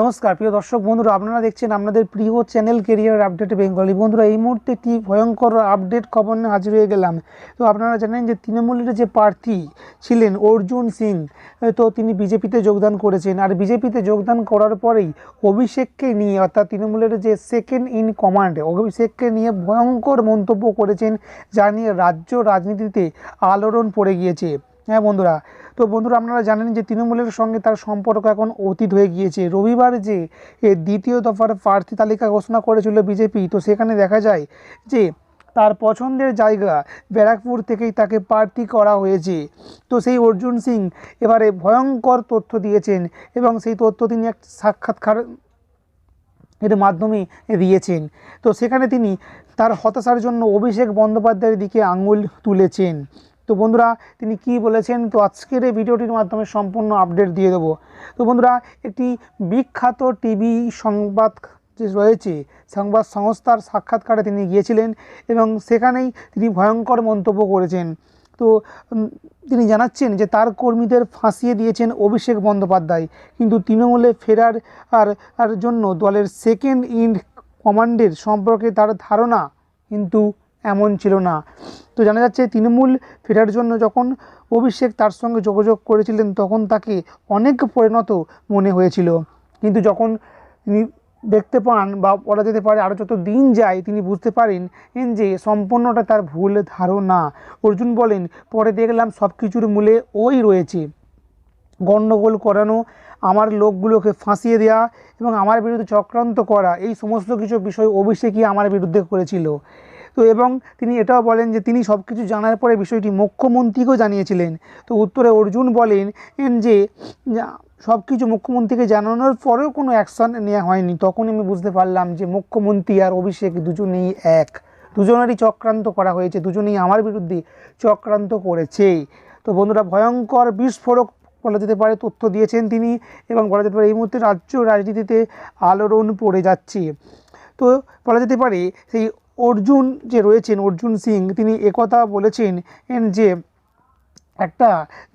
নমস্কার, প্রিয় দর্শক বন্ধুরা, আপনারা দেখছেন আপনাদের প্রিয় চ্যানেল কেরিয়ার আপডেট বেঙ্গলি বন্ধুরা, এই মুহূর্তে একটি ভয়ঙ্কর আপডেট খবর নিয়ে হাজির হয়ে গেলাম। তো আপনারা জানেন যে তৃণমূলের যে প্রার্থী ছিলেন অর্জুন সিং, তো তিনি বিজেপিতে যোগদান করেছেন। আর বিজেপিতে যোগদান করার পরেই অভিষেককে নিয়ে, অর্থাৎ তৃণমূলের যে সেকেন্ড ইন কমান্ড অভিষেককে নিয়ে ভয়ঙ্কর মন্তব্য করেছেন, যা নিয়ে রাজ্য রাজনীতিতে আলোড়ন পড়ে গিয়েছে। হ্যাঁ বন্ধুরা তো বন্ধুরা আপনারা জানেন যে তৃণমূলের সঙ্গে তার সম্পর্ক এখন অতীত হয়ে গিয়েছে। রবিবার যে দ্বিতীয় দফার প্রার্থী তালিকা ঘোষণা করেছিল বিজেপি, তো সেখানে দেখা যায় যে, তার পছন্দের জায়গা ব্যারাকপুর থেকেই তাকে প্রার্থী করা হয়েছে। তো সেই অর্জুন সিং এবারে ভয়ঙ্কর তথ্য দিয়েছেন এবং সেই তথ্য তিনি এক সাক্ষাৎকার এর মাধ্যমে দিয়েছেন। তো সেখানে তিনি তার হতাশার জন্য অভিষেক বন্দ্যোপাধ্যায়ের দিকে আঙুল তুলেছেন। তো বন্ধুরা, তিনি কি বলেছেন? তো আজকের এই ভিডিওটির মাধ্যমে সম্পূর্ণ আপডেট দিয়ে দেবো। তো বন্ধুরা, একটি বিখ্যাত টিভি সংবাদ যে রয়েছে, সংবাদ সংস্থার সাক্ষাৎকারে তিনি গিয়েছিলেন এবং সেখানেই তিনি ভয়ঙ্কর মন্তব্য করেছেন। তো তিনি জানাচ্ছেন যে তার কর্মীদের ফাঁসিয়ে দিয়েছেন অভিষেক বন্দ্যোপাধ্যায়, কিন্তু তৃণমূলে ফেরার আর আর জন্য দলের সেকেন্ড ইন কমান্ডের সম্পর্কে তার ধারণা কিন্তু এমন ছিল না। তো জানা যাচ্ছে, তৃণমূল ফেরার জন্য যখন অভিষেক তার সঙ্গে যোগাযোগ করেছিলেন, তখন তাকে অনেক পরিণত মনে হয়েছিল। কিন্তু যখন তিনি দেখতে পান বা বলা যেতে পারে আরও যত দিন যায়, তিনি বুঝতে পারেন যে সম্পূর্ণটা তার ভুল ধারণা। অর্জুন বলেন, পরে দেখলাম সব কিছুর মূলে ওই রয়েছে। গণ্ডগোল করানো, আমার লোকগুলোকে ফাঁসিয়ে দেওয়া এবং আমার বিরুদ্ধে চক্রান্ত করা, এই সমস্ত কিছু বিষয় অভিষেকই আমার বিরুদ্ধে করেছিল। তো এবং তিনি এটাও বলেন যে তিনি সব কিছু জানার পরে বিষয়টি মুখ্যমন্ত্রীকেও জানিয়েছিলেন। তো উত্তরে অর্জুন বলেন যে সব কিছু মুখ্যমন্ত্রীকে জানানোর পরেও কোনো অ্যাকশন নেওয়া হয়নি। তখন আমি বুঝতে পারলাম যে মুখ্যমন্ত্রী আর অভিষেক দুজনেই এক। দুজনেরই চক্রান্ত করা হয়েছে, দুজনেই আমার বিরুদ্ধে চক্রান্ত করেছে। তো বন্ধুরা, ভয়ঙ্কর বিস্ফোরক বলা যেতে পারে, তথ্য দিয়েছেন তিনি এবং বলা যেতে পারে এই মুহূর্তে রাজ্য রাজনীতিতে আলোড়ন পড়ে যাচ্ছে। তো বলা যেতে পারে সেই অর্জুন যে রয়েছেন, অর্জুন সিং, তিনি একথা বলেছেন যে একটা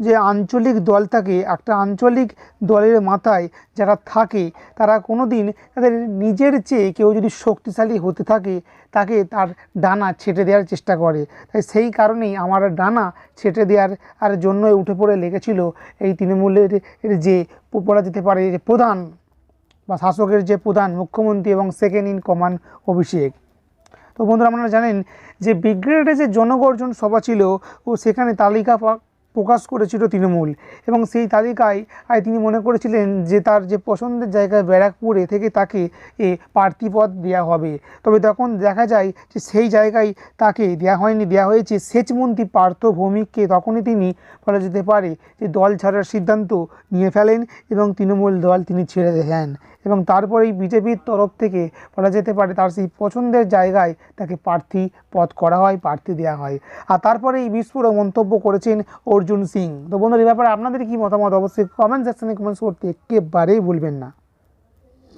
যে আঞ্চলিক দল থাকে, একটা আঞ্চলিক দলের মাথায় যারা থাকে, তারা কোনো দিন তাদের নিজের চেয়ে কেউ যদি শক্তিশালী হতে থাকে, তাকে তার ডানা ছেটে দেওয়ার চেষ্টা করে। তাই সেই কারণেই আমার ডানা ছেটে দেওয়ার আর জন্যই উঠে পড়ে লেগেছিল এই তৃণমূলের যে বলা যেতে পারে যে প্রধান বা শাসকের যে প্রধান মুখ্যমন্ত্রী এবং সেকেন্ড ইন কমান্ড অভিষেক। তো বন্ধুরা আপনারা জানেন যে ব্রিগেডে যে জনগর্জন সভা ছিল ও সেখানে তালিকা প্রকাশ করেছিল তৃণমূল। এবং সেই তালিকায় তিনি মনে করেছিলেন যে তার যে পছন্দের জায়গায় ব্যারাকপুরে থেকে তাকে এ প্রার্থীপদ দেওয়া হবে। তবে তখন দেখা যায় যে সেই জায়গায় তাকে দেওয়া হয়নি দেওয়া হয়েছে সেচমন্ত্রী পার্থ ভৌমিককে। তখনই তিনি বলা যেতে পারে যে দল ছাড়ার সিদ্ধান্ত নিয়ে ফেলেন এবং তৃণমূল দল তিনি ছেড়ে দেন। এবং তারপরেই বিজেপির তরফ থেকে বলা যেতে পারে তার সেই পছন্দের জায়গায় তাকে প্রার্থী পদ করা হয়, প্রার্থী দেওয়া হয়। আর তারপরে এই বিস্ফোরক মন্তব্য করেছেন অর্জুন সিং। তো বন্ধুরা, এই ব্যাপারে আপনাদের কি মতামত? অবশ্যই কমেন্ট সেকশনে কমেন্টস করতে একেবারেই ভুলবেন না।